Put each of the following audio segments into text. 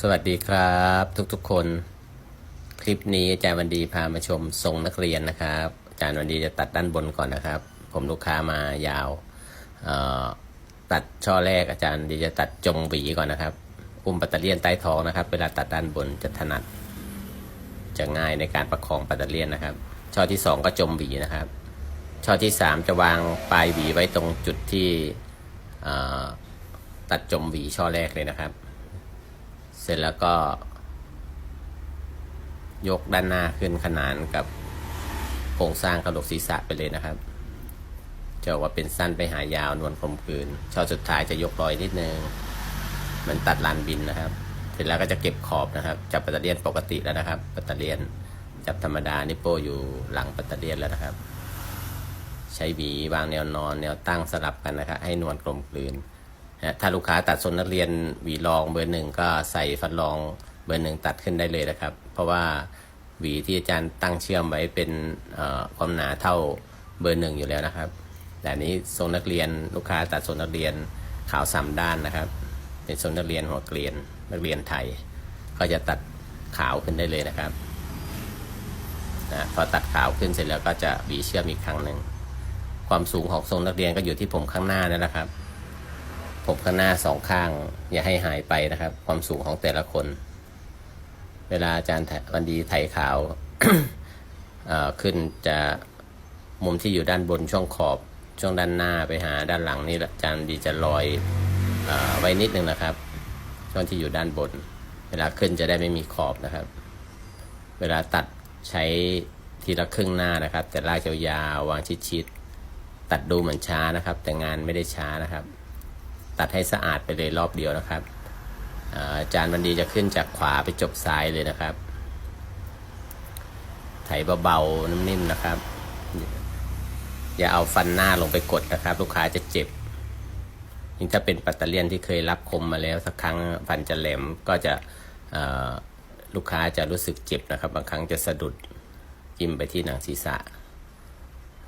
สวัสดีครับทุกๆคน คลิปนี้อาจารย์วันดีพามาชมทรงนักเรียนนะครับอาจารย์วันดีจะตัดด้านบนก่อนนะครับ ผมลูกค้ามายาวตัดช่อแรกอาจารย์ดีจะตัดจงหวีก่อนนะครับ อุ้มปัตเตอร์เลียนใต้ท้องนะครับ เวลาตัดด้านบนจะถนัด จะง่ายในการประคองปัตเตอร์เลียนนะครับ ช่อที่สองก็จมหวีนะครับ ช่อที่สามจะวางปลายหวีไว้ตรงจุดที่ตัดจมหวีช่อแรกเลยนะครับ เสร็จแล้วก็ ยกด้านหน้าขึ้นขนานกับโครงสร้างกระโหลกศีรษะไปเลยนะครับจะว่าเป็นสั้นไปหายาวนวลกลมกลืนช่อสุดท้ายจะยกรอยนิดนึงมันตัดลานบินนะครับ เสร็จแล้วก็จะเก็บขอบนะครับ จับปัตเตอร์เลียนปกติแล้วนะครับ ปัตเตอร์เลียนจับธรรมดานิโป้อยู่หลังปัตเตอร์เลียนแล้วนะครับ ใช้หวีวางแนวนอนแนวตั้งสลับกันนะครับ ให้นวลกลมกลืน นะถ้าลูกค้าตัดทรงนักเรียนหวีรองเบอร์หนึ่งก็ใส่ฟันรองเบอร์หนึ่งตัดขึ้นได้เลยนะครับ เพราะว่าหวีที่อาจารย์ตั้งเชื่อมไว้เป็นความหนาเท่าเบอร์หนึ่งอยู่แล้วนะครับ แต่นนี้ทรงนักเรียนลูกค้าตัดทรงนักเรียนขาวสามด้านนะครับ เป็นทรงนักเรียนหัวเกรียนนักเรียนไทย ก็จะตัดขาวขึ้นได้เลยนะครับนะพอตัดขาวขึ้นเสร็จแล้วก็จะหวีเชื่อมอีกครั้งหนึ่งความสูงของทรงนักเรียนก็อยู่ที่ผมข้างหน้านั่นแหละครับ ผมข้างหน้าสองข้าง อย่าให้หายไปนะครับ ความสูงของแต่ละคน เวลาอาจารย์วันดีไถขาวขึ้นจะมุมที่อยู่ด้านบนช่วงขอบช่วงด้านหน้าไปหาด้านหลังนี่อาจารย์ดีจะลอยออไว้นิดนึงนะครับ ช่วงที่อยู่ด้านบน เวลาขึ้นจะได้ไม่มีขอบนะครับ เวลาตัดใช้ทีละครึ่งหน้านะครับ แต่ลากยาวๆวางชิดๆตัดดูเหมือนช้านะครับ แต่งานไม่ได้ช้านะครับ ตัดให้สะอาดไปเลยรอบเดียวนะครับอาจารย์วันดีจะขึ้นจากขวาไปจบซ้ายเลยนะครับ ไถเบาๆนิ่มๆนะครับ อย่าเอาฟันหน้าลงไปกดนะครับ ลูกค้าจะเจ็บยิ่งถ้าเป็นปัตเตอร์เลียนที่เคยรับคมมาแล้วสักครั้งฟันจะแหลมก็จะลูกค้าจะรู้สึกเจ็บนะครับ บางครั้งจะสะดุดจิ้มไปที่หนังศีรษะ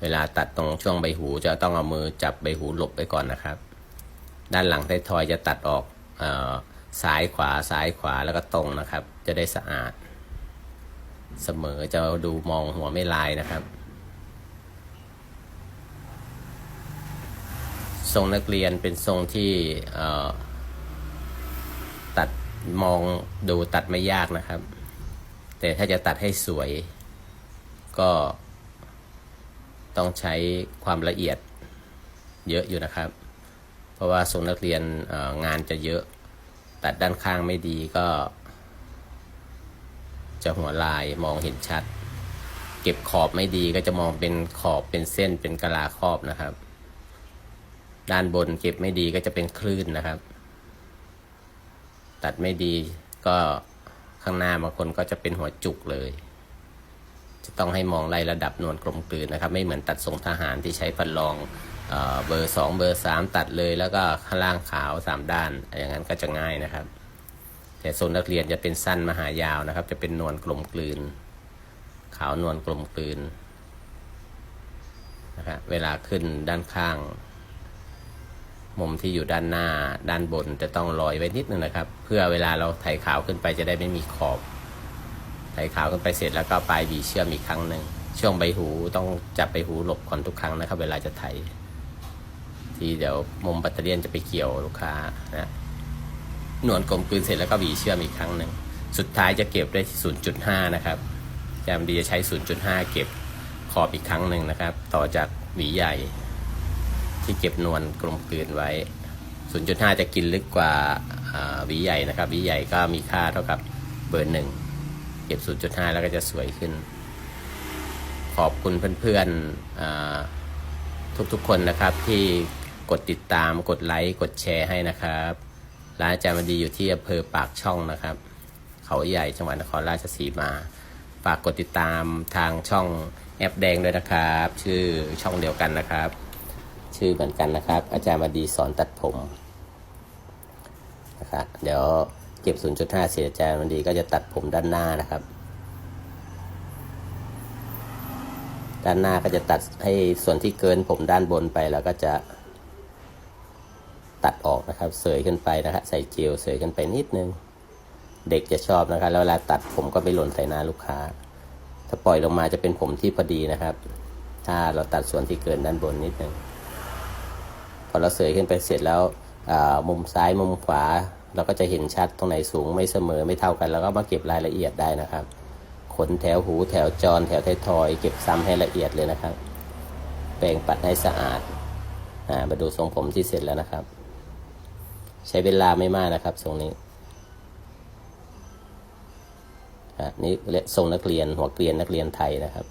เวลาตัดตรงช่วงใบหูจะต้องเอามือจับใบหูหลบไปก่อนนะครับ ด้านหลังไท้ายทอยจะตัดออกอซ้ายขวาซ้ายขวาแล้วก็ตรงนะครับ จะได้สะอาด เสมอจะดูมองหัวไม่ลายนะครับ ทรงนักเรียนเป็นทรงที่ตัดมองดูตัดไม่ยากนะครับ แต่ถ้าจะตัดให้สวย ก็ต้องใช้ความละเอียดเยอะอยู่นะครับ เพราะว่าทรงนักเรียนงานจะเยอะ ตัดด้านข้างไม่ดีก็ จะหัวลายมองเห็นชัด เก็บขอบไม่ดีก็จะมองเป็นขอบเป็นเส้นเป็นกะลาครอบนะครับ ด้านบนเก็บไม่ดีก็จะเป็นคลื่นนะครับ ตัดไม่ดีก็ข้างหน้าบางคนก็จะเป็นหัวจุกเลย จะต้องให้มองไล่ระดับนวลกลมกลืนนะครับ ไม่เหมือนตัดทรงทหารที่ใช้ฟันรอง เบอร์สองเบอร์สามตัดเลยแล้วก็ข้างล่างขาวสามด้าน อย่างนั้นก็จะง่ายนะครับ แต่ทรงนักเรียนจะเป็นสั้นมหายาวนะครับ จะเป็นนวลกลมกลืน ขาวนวลกลมกลืนนะครับเวลาขึ้นด้านข้าง มุมที่อยู่ด้านหน้าด้านบนจะต้องลอยไว้นิดนึงนะครับ เพื่อเวลาเราไถขาวขึ้นไปจะได้ไม่มีขอบ ไถขาวขึ้นไปเสร็จแล้วก็ปลายหวีเชื่อมอีกครั้งหนึ่งช่วงใบหูต้องจับใบหูหลบก่อนทุกครั้งนะครับ เวลาจะไถ ที่เดี๋ยวมุมปัตเตอร์เลียนจะไปเกี่ยวลูกค้านะหนวดกลมกลืนเสร็จแล้วก็หวีเชื่อมอีกครั้งหนึ่ง สุดท้ายจะเก็บได้ที่ 0.5 นะครับจามดีจะใช้ 0.5 เก็บขอบอีกครั้งหนึ่งนะครับ ต่อจากหวีใหญ่ ที่เก็บนวลกลมกลืนไว้ 0.5 จะกินลึกกว่าหวีใหญ่นะครับหวีใหญ่ก็มีค่าเท่ากับเบอร์หนึ่งเก็บ 0.5 แล้วก็จะสวยขึ้น ขอบคุณเพื่อนๆทุกๆคนนะครับที่ กดติดตามกดไลค์กดแชร์ให้นะครับ ร้านอาจารย์มันดีอยู่ที่อำเภอปากช่องนะครับ เขาใหญ่จังหวัดนครราชสีมา ฝากกดติดตามทางช่องแอปแดงด้วยนะครับ ชื่อช่องเดียวกันนะครับ ชื่อเหมือนกันนะครับ อาจารย์มาดีสอนตัดผมนะครับเดี๋ยวเก็บ 0.5 เสียอาจารย์มดีก็จะตัดผมด้านหน้านะครับด้านหน้าก็จะตัดให้ส่วนที่เกินผมด้านบนไปแล้วก็จะ ตัดออกนะครับ เสยขึ้นไปนะครับใส่เจลเสยขึ้นไปนิดนึง เด็กจะชอบนะครับ แล้วเวลาตัดผมก็ไม่หล่นใส่หน้าลูกค้า ถ้าปล่อยลงมาจะเป็นผมที่พอดีนะครับ ถ้าเราตัดส่วนที่เกินด้านบนนิดนึงพอเราเสยขึ้นไปเสร็จแล้วมุมซ้ายมุมขวา เราก็จะเห็นชัดตรงไหนสูงไม่เสมอไม่เท่ากัน แล้วก็มาเก็บรายละเอียดได้นะครับขนแถวหูแถวจรแถวไทยทอย เก็บซ้ำให้ละเอียดเลยนะครับ แปรงปัดให้สะอาดอ่ามาดูทรงผมที่เสร็จแล้วนะครับ ใช้เวลาไม่มากนะครับทรงนี้อะนี่เรียกทรงนักเรียนหัวเกรียนนักเรียนไทยนะครับ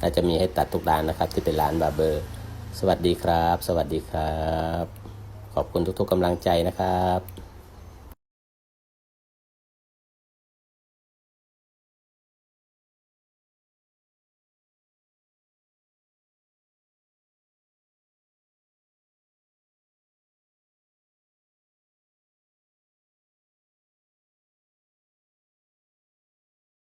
น่าจะมีให้ตัดทุกร้านนะครับ ที่เป็นร้านบาร์เบอร์ สวัสดีครับ สวัสดีครับ ขอบคุณทุกๆกำลังใจนะครับ